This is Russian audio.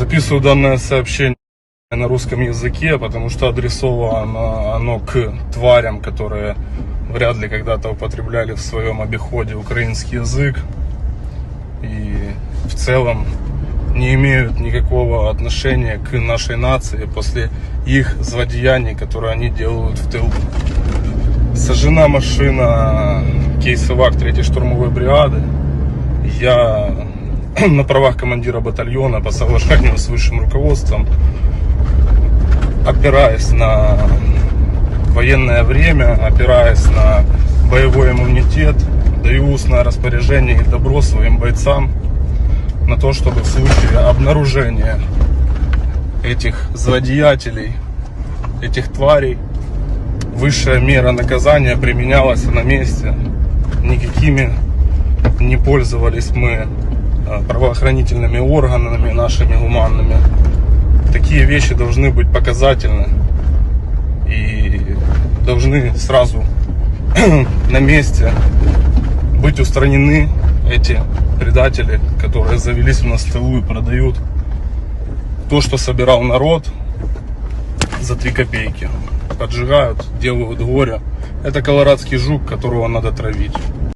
Записываю данное сообщение на русском языке, потому что адресовано оно к тварям, которые вряд ли когда-то употребляли в своем обиходе украинский язык и в целом не имеют никакого отношения к нашей нации после их злодеяний, которые они делают в тылу. Сожжена машина кейсовак 3 штурмовой бригады. Я на правах командира батальона по соглашению с высшим руководством, опираясь на военное время, опираясь на боевой иммунитет, даю устное распоряжение и добро своим бойцам на то, чтобы в случае обнаружения этих злодеятелей, этих тварей, высшая мера наказания применялась на месте. Никакими не пользовались мы правоохранительными органами нашими гуманными. Такие вещи должны быть показательны и должны сразу на месте быть устранены эти предатели, которые завелись у нас в тылу и продают то, что собирал народ за 3 копейки. Поджигают, делают горе. Это колорадский жук, которого надо травить.